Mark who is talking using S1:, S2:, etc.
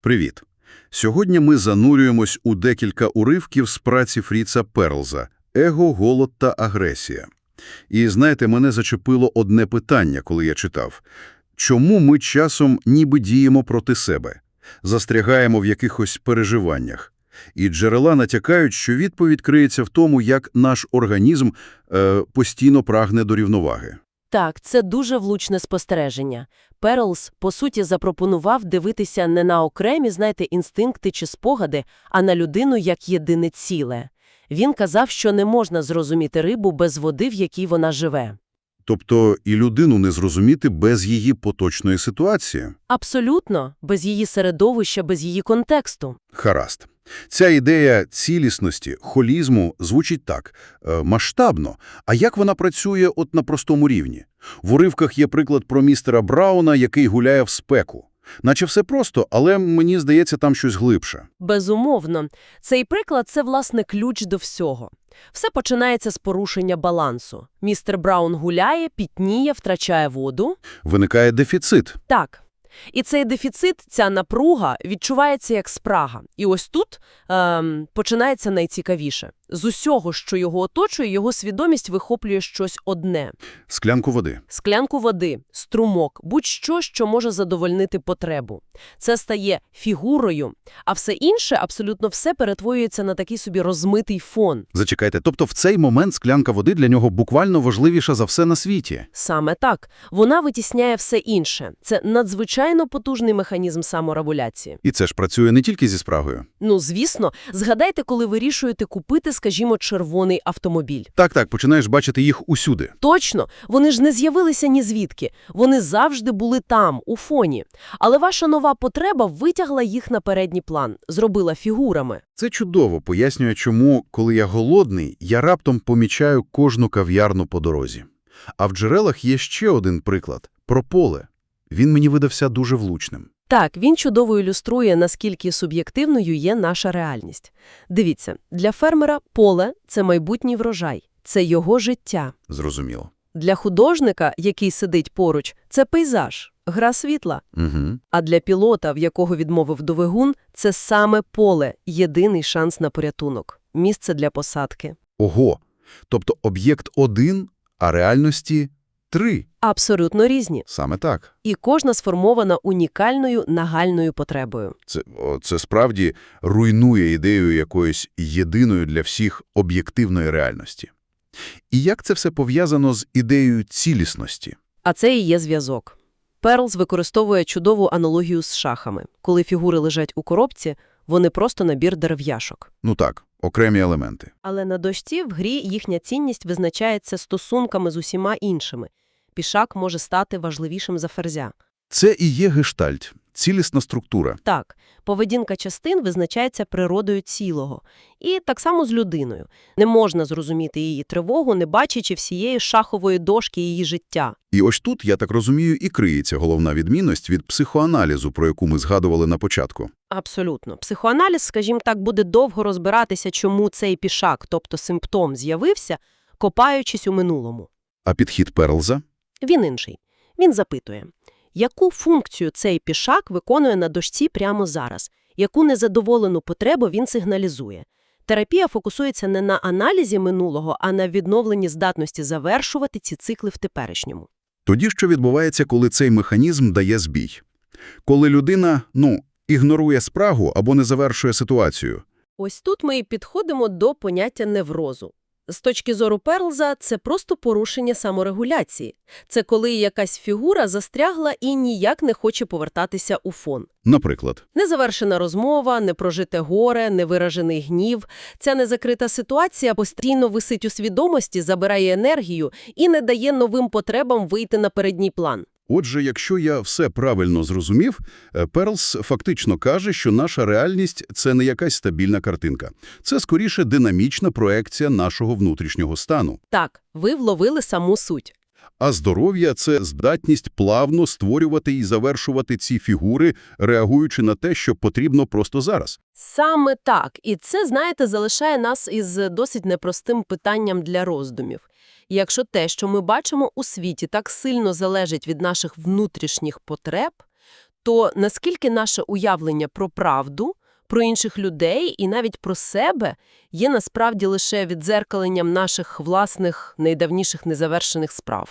S1: Привіт! Сьогодні ми занурюємось у декілька уривків з праці Фріца Перлза «Его, голод та агресія». І, знаєте, мене зачепило одне питання, коли я читав. Чому ми часом ніби діємо проти себе? Застрягаємо в якихось переживаннях? І джерела натякають, що відповідь криється в тому, як наш організм е, постійно прагне до рівноваги.
S2: Так, це дуже влучне спостереження. Перлс, по суті, запропонував дивитися не на окремі, знаєте, інстинкти чи спогади, а на людину як єдине ціле. Він казав, що не можна зрозуміти рибу без води, в якій вона живе.
S1: Тобто і людину не зрозуміти без її поточної ситуації.
S2: Абсолютно, без її середовища, без її контексту.
S1: Харазд. Ця ідея цілісності, холізму звучить так е, – масштабно. А як вона працює от на простому рівні? В уривках є приклад про містера Брауна, який гуляє в спеку. Наче все просто, але мені здається, там щось глибше.
S2: Безумовно. Цей приклад – це, власне, ключ до всього. Все починається з порушення балансу. Містер Браун гуляє, пітніє, втрачає воду.
S1: Виникає дефіцит.
S2: Так. І цей дефіцит, ця напруга відчувається як спрага. І ось тут ем, починається найцікавіше. З усього, що його оточує, його свідомість вихоплює щось одне.
S1: Склянку води.
S2: Склянку води, струмок, будь-що, що може задовольнити потребу. Це стає фігурою, а все інше, абсолютно все, перетворюється на такий собі розмитий фон.
S1: Зачекайте, тобто в цей момент склянка води для нього буквально важливіша за все на світі.
S2: Саме так. Вона витісняє все інше. Це надзвичайно потужний механізм саморегуляції.
S1: І це ж працює не тільки зі спрагою.
S2: Ну, звісно, згадайте, коли вирішуєте купити, скажімо, червоний автомобіль.
S1: Так-так, починаєш бачити їх усюди.
S2: Точно, вони ж не з'явилися ні звідки. Вони завжди були там, у фоні. Але ваша нова потреба витягла їх на передній план, зробила фігурами.
S1: Це чудово пояснює, чому, коли я голодний, я раптом помічаю кожну кав'ярну по дорозі. А в джерелах є ще один приклад – про поле. Він мені видався дуже влучним.
S2: Так, він чудово ілюструє, наскільки суб'єктивною є наша реальність. Дивіться, для фермера поле – це майбутній врожай, це його життя.
S1: Зрозуміло.
S2: Для художника, який сидить поруч, це пейзаж, гра світла.
S1: Угу.
S2: А для пілота, в якого відмовив двигун, це саме поле – єдиний шанс на порятунок, місце для посадки.
S1: Ого! Тобто об'єкт один, а реальності три.
S2: Абсолютно різні.
S1: Саме так.
S2: І кожна сформована унікальною нагальною потребою.
S1: Це, о, це справді руйнує ідею якоїсь єдиної для всіх об'єктивної реальності. І як це все пов'язано з ідеєю цілісності?
S2: А це і є зв'язок. Перлс використовує чудову аналогію з шахами. Коли фігури лежать у коробці, вони просто набір дерев'яшок.
S1: Ну так, окремі елементи.
S2: Але на дошці в грі їхня цінність визначається стосунками з усіма іншими. Пішак може стати важливішим за ферзя.
S1: Це і є гештальт, цілісна структура.
S2: Так, поведінка частин визначається природою цілого. І так само з людиною. Не можна зрозуміти її тривогу, не бачачи всієї шахової дошки її життя.
S1: І ось тут, я так розумію, і криється головна відмінність від психоаналізу, про яку ми згадували на початку.
S2: Абсолютно. Психоаналіз, скажімо так, буде довго розбиратися, чому цей пішак, тобто симптом, з'явився, копаючись у минулому.
S1: А підхід Перлза?
S2: Він інший. Він запитує, яку функцію цей пішак виконує на дошці прямо зараз, яку незадоволену потребу він сигналізує. Терапія фокусується не на аналізі минулого, а на відновленні здатності завершувати ці цикли в теперішньому.
S1: Тоді що відбувається, коли цей механізм дає збій? Коли людина, ну, ігнорує спрагу або не завершує ситуацію.
S2: Ось тут ми і підходимо до поняття неврозу. З точки зору Перлза, це просто порушення саморегуляції. Це коли якась фігура застрягла і ніяк не хоче повертатися у фон.
S1: Наприклад,
S2: Незавершена розмова, непрожите горе, невиражений гнів. Ця незакрита ситуація постійно висить у свідомості, забирає енергію і не дає новим потребам вийти на передній план.
S1: Отже, якщо я все правильно зрозумів, е, Перлс фактично каже, що наша реальність – це не якась стабільна картинка. Це, скоріше, динамічна проекція нашого внутрішнього стану.
S2: Так, ви вловили саму суть.
S1: А здоров'я – це здатність плавно створювати і завершувати ці фігури, реагуючи на те, що потрібно просто зараз.
S2: Саме так. І це, знаєте, залишає нас із досить непростим питанням для роздумів. Якщо те, що ми бачимо у світі, так сильно залежить від наших внутрішніх потреб, то наскільки наше уявлення про правду, про інших людей і навіть про себе є насправді лише віддзеркаленням наших власних найдавніших незавершених справ?